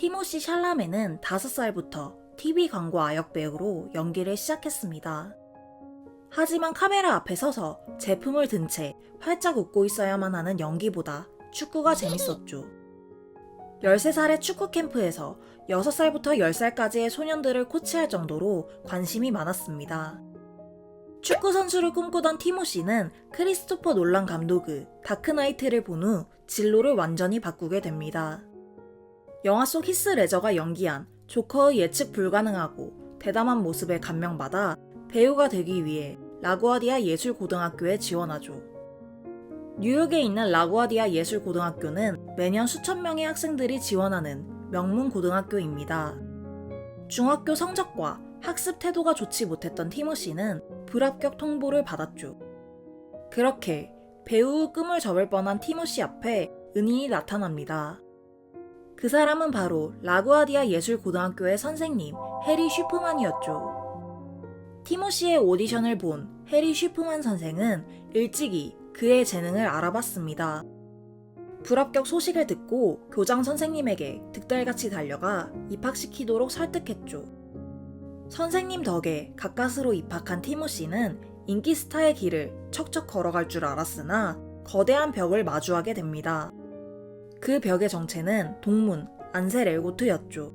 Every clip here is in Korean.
티모시 샬라메는 5살부터 TV 광고 아역 배우로 연기를 시작했습니다. 하지만 카메라 앞에 서서 제품을 든 채 활짝 웃고 있어야만 하는 연기보다 축구가 재밌었죠. 13살의 축구 캠프에서 6살부터 10살까지의 소년들을 코치할 정도로 관심이 많았습니다. 축구 선수를 꿈꾸던 티모시는 크리스토퍼 놀란 감독의 다크나이트를 본 후 진로를 완전히 바꾸게 됩니다. 영화 속 히스 레저가 연기한 조커의 예측 불가능하고 대담한 모습에 감명받아 배우가 되기 위해 라구아디아 예술고등학교에 지원하죠. 뉴욕에 있는 라구아디아 예술고등학교는 매년 수천 명의 학생들이 지원하는 명문 고등학교입니다. 중학교 성적과 학습 태도가 좋지 못했던 티모시는 불합격 통보를 받았죠. 그렇게 배우의 꿈을 접을 뻔한 티모시 앞에 은인이 나타납니다. 그 사람은 바로 라구아디아 예술고등학교의 선생님 해리 슈프만이었죠. 티모시의 오디션을 본 해리 슈프만 선생은 일찍이 그의 재능을 알아봤습니다. 불합격 소식을 듣고 교장 선생님에게 득달같이 달려가 입학시키도록 설득했죠. 선생님 덕에 가까스로 입학한 티모시는 인기 스타의 길을 척척 걸어갈 줄 알았으나 거대한 벽을 마주하게 됩니다. 그 벽의 정체는 동문 안셀 엘고트였죠.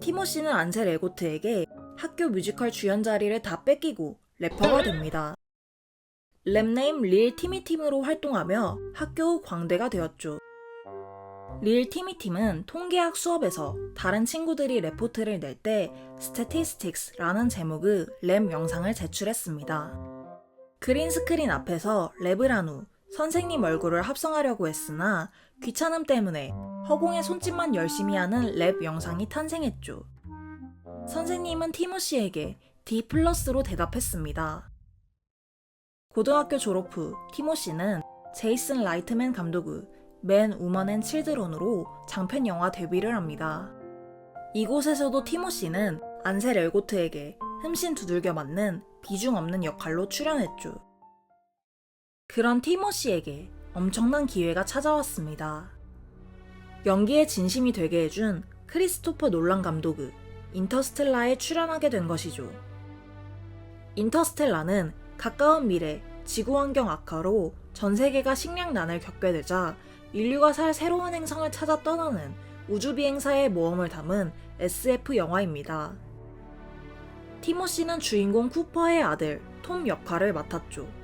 티모시는 안셀 엘고트에게 학교 뮤지컬 주연 자리를 다 뺏기고 래퍼가 됩니다. 랩네임 릴 티미팀으로 활동하며 학교 광대가 되었죠. 릴 티미팀은 통계학 수업에서 다른 친구들이 레포트를 낼 때 Statistics라는 제목의 랩 영상을 제출했습니다. 그린 스크린 앞에서 랩을 한 후 선생님 얼굴을 합성하려고 했으나 귀찮음 때문에 허공에 손짓만 열심히 하는 랩 영상이 탄생했죠. 선생님은 티모시에게 D 플러스로 대답했습니다. 고등학교 졸업 후 티모시는 제이슨 라이트맨 감독의 맨 우먼 앤 칠드론으로 장편 영화 데뷔를 합니다. 이곳에서도 티모시는 안셀 엘고트에게 흠씬 두들겨 맞는 비중 없는 역할로 출연했죠. 그런 티모시에게 엄청난 기회가 찾아왔습니다. 연기에 진심이 되게 해준 크리스토퍼 놀란 감독의 인터스텔라에 출연하게 된 것이죠. 인터스텔라는 가까운 미래 지구 환경 악화로 전 세계가 식량난을 겪게 되자 인류가 살 새로운 행성을 찾아 떠나는 우주 비행사의 모험을 담은 SF 영화입니다. 티모시는 주인공 쿠퍼의 아들 톰 역할을 맡았죠.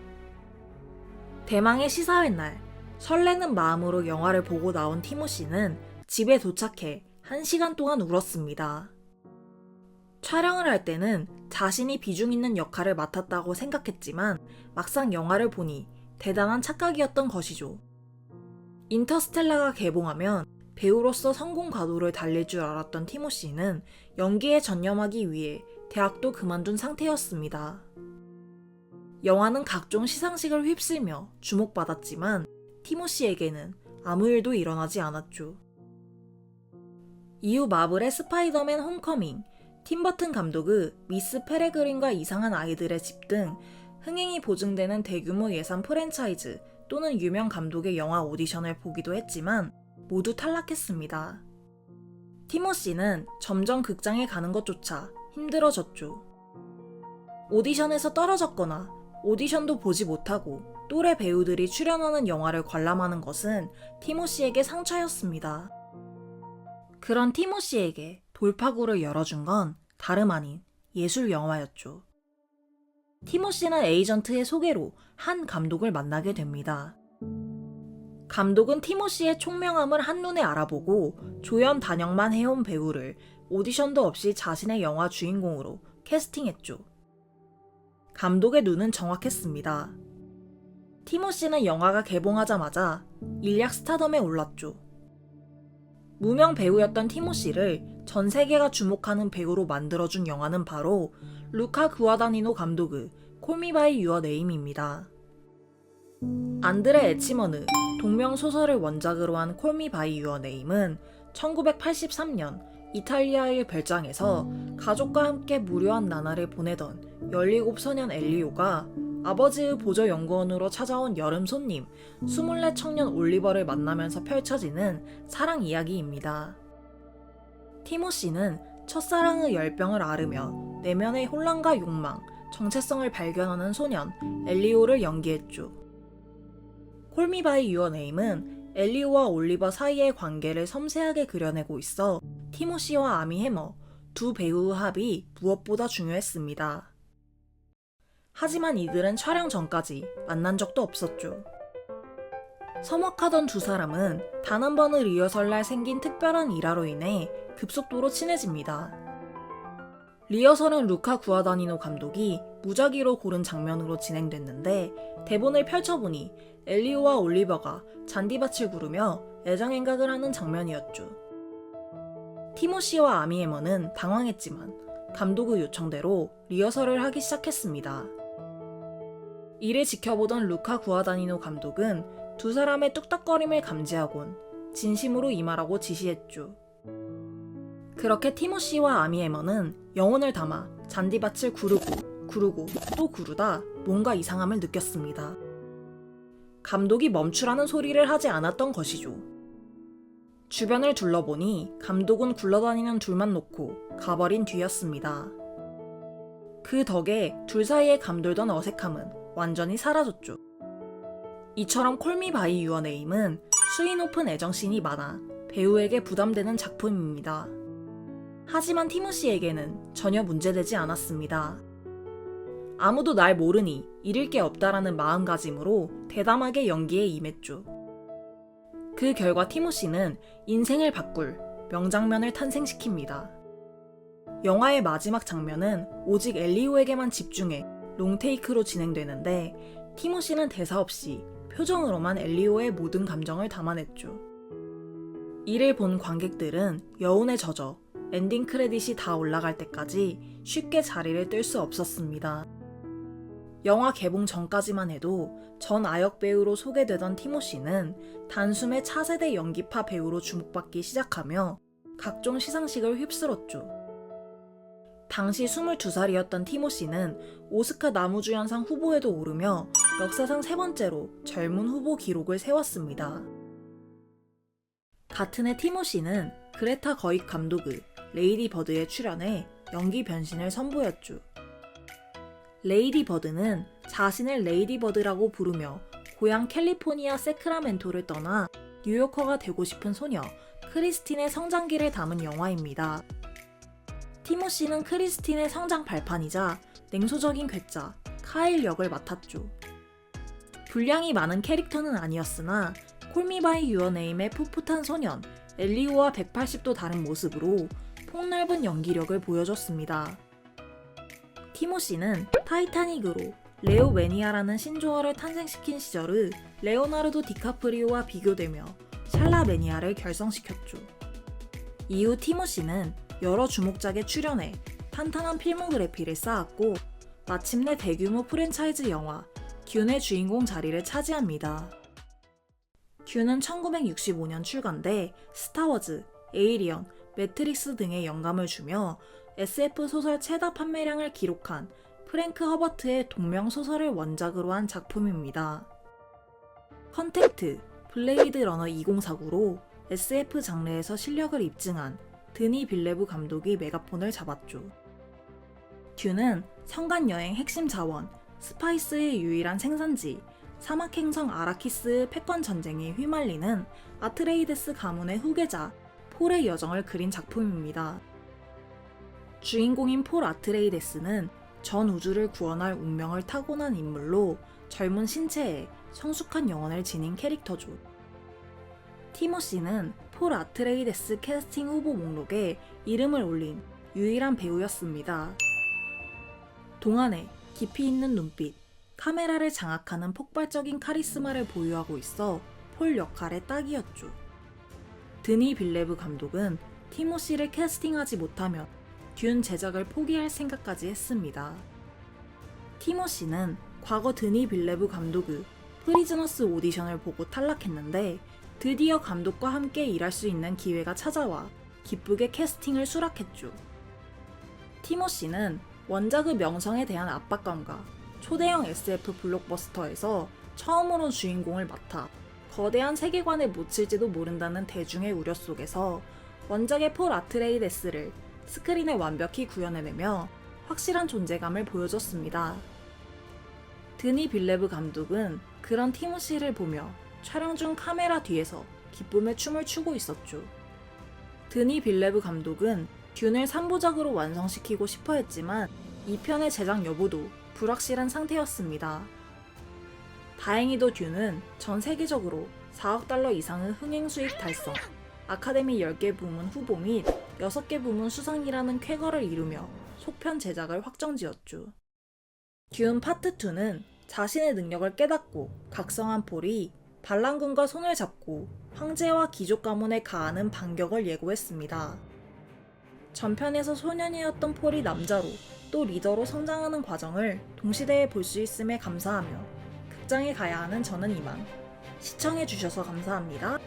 대망의 시사회 날 설레는 마음으로 영화를 보고 나온 티모시는 집에 도착해 한 시간 동안 울었습니다. 촬영을 할 때는 자신이 비중 있는 역할을 맡았다고 생각했지만 막상 영화를 보니 대단한 착각이었던 것이죠. 인터스텔라가 개봉하면 배우로서 성공 가도를 달릴 줄 알았던 티모시는 연기에 전념하기 위해 대학도 그만둔 상태였습니다. 영화는 각종 시상식을 휩쓸며 주목받았지만 티모시에게는 아무 일도 일어나지 않았죠. 이후 마블의 스파이더맨 홈커밍, 팀버튼 감독의 미스 페레그린과 이상한 아이들의 집 등 흥행이 보증되는 대규모 예산 프랜차이즈 또는 유명 감독의 영화 오디션을 보기도 했지만 모두 탈락했습니다. 티모시는 점점 극장에 가는 것조차 힘들어졌죠. 오디션에서 떨어졌거나 오디션도 보지 못하고 또래 배우들이 출연하는 영화를 관람하는 것은 티모시에게 상처였습니다. 그런 티모시에게 돌파구를 열어준 건 다름 아닌 예술 영화였죠. 티모시는 에이전트의 소개로 한 감독을 만나게 됩니다. 감독은 티모시의 총명함을 한눈에 알아보고 조연 단역만 해온 배우를 오디션도 없이 자신의 영화 주인공으로 캐스팅했죠. 감독의 눈은 정확했습니다. 티모시는 영화가 개봉하자마자 일약 스타덤에 올랐죠. 무명 배우였던 티모시를 전 세계가 주목하는 배우로 만들어준 영화는 바로 루카 구아다니노 감독의 콜미바이 유어 네임입니다. 안드레 에치먼의 동명 소설을 원작으로 한 콜미바이 유어 네임은 1983년 이탈리아의 별장에서 가족과 함께 무료한 나날을 보내던 17소년 엘리오가 아버지의 보조 연구원으로 찾아온 여름 손님 24 청년 올리버를 만나면서 펼쳐지는 사랑 이야기입니다. 티모시는 첫사랑의 열병을 앓으며 내면의 혼란과 욕망, 정체성을 발견하는 소년 엘리오를 연기했죠. 콜미바이 유어 네임은 엘리오와 올리버 사이의 관계를 섬세하게 그려내고 있어 티모시와 아미 해머 두 배우의 합이 무엇보다 중요했습니다. 하지만 이들은 촬영 전까지 만난 적도 없었죠. 서먹하던 두 사람은 단 한 번의 리허설 날 생긴 특별한 일화로 인해 급속도로 친해집니다. 리허설은 루카 구아다니노 감독이 무작위로 고른 장면으로 진행됐는데 대본을 펼쳐보니 엘리오와 올리버가 잔디밭을 구르며 애정행각을 하는 장면이었죠. 티모시와 아미에머는 당황했지만 감독의 요청대로 리허설을 하기 시작했습니다. 이를 지켜보던 루카 구아다니노 감독은 두 사람의 뚝딱거림을 감지하곤 진심으로 임하라고 지시했죠. 그렇게 티모시와 아미에머는 영혼을 담아 잔디밭을 구르고 구르고 또 구르다 뭔가 이상함을 느꼈습니다. 감독이 멈추라는 소리를 하지 않았던 것이죠. 주변을 둘러보니 감독은 굴러다니는 둘만 놓고 가버린 뒤였습니다. 그 덕에 둘 사이에 감돌던 어색함은 완전히 사라졌죠. 이처럼 콜미 바이 유어 네임은 수위 높은 애정씬이 많아 배우에게 부담되는 작품입니다. 하지만 티모시에게는 전혀 문제되지 않았습니다. 아무도 날 모르니 잃을 게 없다라는 마음가짐으로 대담하게 연기에 임했죠. 그 결과 티모시는 인생을 바꿀 명장면을 탄생시킵니다. 영화의 마지막 장면은 오직 엘리오에게만 집중해 롱테이크로 진행되는데 티모시는 대사 없이 표정으로만 엘리오의 모든 감정을 담아냈죠. 이를 본 관객들은 여운에 젖어 엔딩 크레딧이 다 올라갈 때까지 쉽게 자리를 뜰 수 없었습니다. 영화 개봉 전까지만 해도 전 아역 배우로 소개되던 티모시는 단숨에 차세대 연기파 배우로 주목받기 시작하며 각종 시상식을 휩쓸었죠. 당시 22살이었던 티모시는 오스카 나무주연상 후보에도 오르며 역사상 세 번째로 젊은 후보 기록을 세웠습니다. 같은 해 티모시는 그레타 거익 감독의 레이디 버드에 출연해 연기 변신을 선보였죠. 레이디 버드는 자신을 레이디 버드라고 부르며 고향 캘리포니아 세크라멘토를 떠나 뉴요커가 되고 싶은 소녀 크리스틴의 성장기를 담은 영화입니다. 티모시는 크리스틴의 성장 발판이자 냉소적인 괴짜 카일 역을 맡았죠. 분량이 많은 캐릭터는 아니었으나 콜미바이 유어네임의 풋풋한 소년 엘리오와 180도 다른 모습으로 폭넓은 연기력을 보여줬습니다. 티모시는 타이타닉으로 레오 매니아라는 신조어를 탄생시킨 시절의 레오나르도 디카프리오와 비교되며 샬라 매니아를 결성시켰죠. 이후 티모시는 여러 주목작에 출연해 탄탄한 필모그래피를 쌓았고 마침내 대규모 프랜차이즈 영화 균의 주인공 자리를 차지합니다. 균은 1965년 출간돼 스타워즈, 에이리언, 매트릭스 등의 영감을 주며 SF 소설 최다 판매량을 기록한 프랭크 허버트의 동명 소설을 원작으로 한 작품입니다. 컨택트, 블레이드 러너 2049로 SF 장르에서 실력을 입증한 드니 빌레브 감독이 메가폰을 잡았죠. 듀는 성간 여행 핵심 자원, 스파이스의 유일한 생산지, 사막 행성 아라키스의 패권 전쟁에 휘말리는 아트레이데스 가문의 후계자 폴의 여정을 그린 작품입니다. 주인공인 폴 아트레이데스는 전 우주를 구원할 운명을 타고난 인물로 젊은 신체에 성숙한 영혼을 지닌 캐릭터죠. 티모시는 폴 아트레이데스 캐스팅 후보 목록에 이름을 올린 유일한 배우였습니다. 동안에 깊이 있는 눈빛, 카메라를 장악하는 폭발적인 카리스마를 보유하고 있어 폴 역할의 딱이었죠. 드니 빌레브 감독은 티모시를 캐스팅하지 못하면 듄 제작을 포기할 생각까지 했습니다. 티모시는 과거 드니 빌레브 감독의 프리즈너스 오디션을 보고 탈락했는데 드디어 감독과 함께 일할 수 있는 기회가 찾아와 기쁘게 캐스팅을 수락했죠. 티모시는 원작의 명성에 대한 압박감과 초대형 SF 블록버스터에서 처음으로 주인공을 맡아 거대한 세계관에 묻힐지도 모른다는 대중의 우려 속에서 원작의 폴 아트레이데스를 스크린에 완벽히 구현해내며 확실한 존재감을 보여줬습니다. 드니 빌레브 감독은 그런 티모시를 보며 촬영 중 카메라 뒤에서 기쁨의 춤을 추고 있었죠. 드니 빌레브 감독은 듄을 3부작으로 완성시키고 싶어 했지만 2편의 제작 여부도 불확실한 상태였습니다. 다행히도 듄은 전 세계적으로 4억 달러 이상의 흥행 수익 달성, 아카데미 10개 부문 후보 및 6개 부문 수상이라는 쾌거를 이루며 속편 제작을 확정지었죠. 듄 파트 2는 자신의 능력을 깨닫고 각성한 폴이 반란군과 손을 잡고 황제와 귀족 가문에 가하는 반격을 예고했습니다. 전편에서 소년이었던 폴이 남자로 또 리더로 성장하는 과정을 동시대에 볼 수 있음에 감사하며 극장에 가야 하는 저는 이만 시청해주셔서 감사합니다.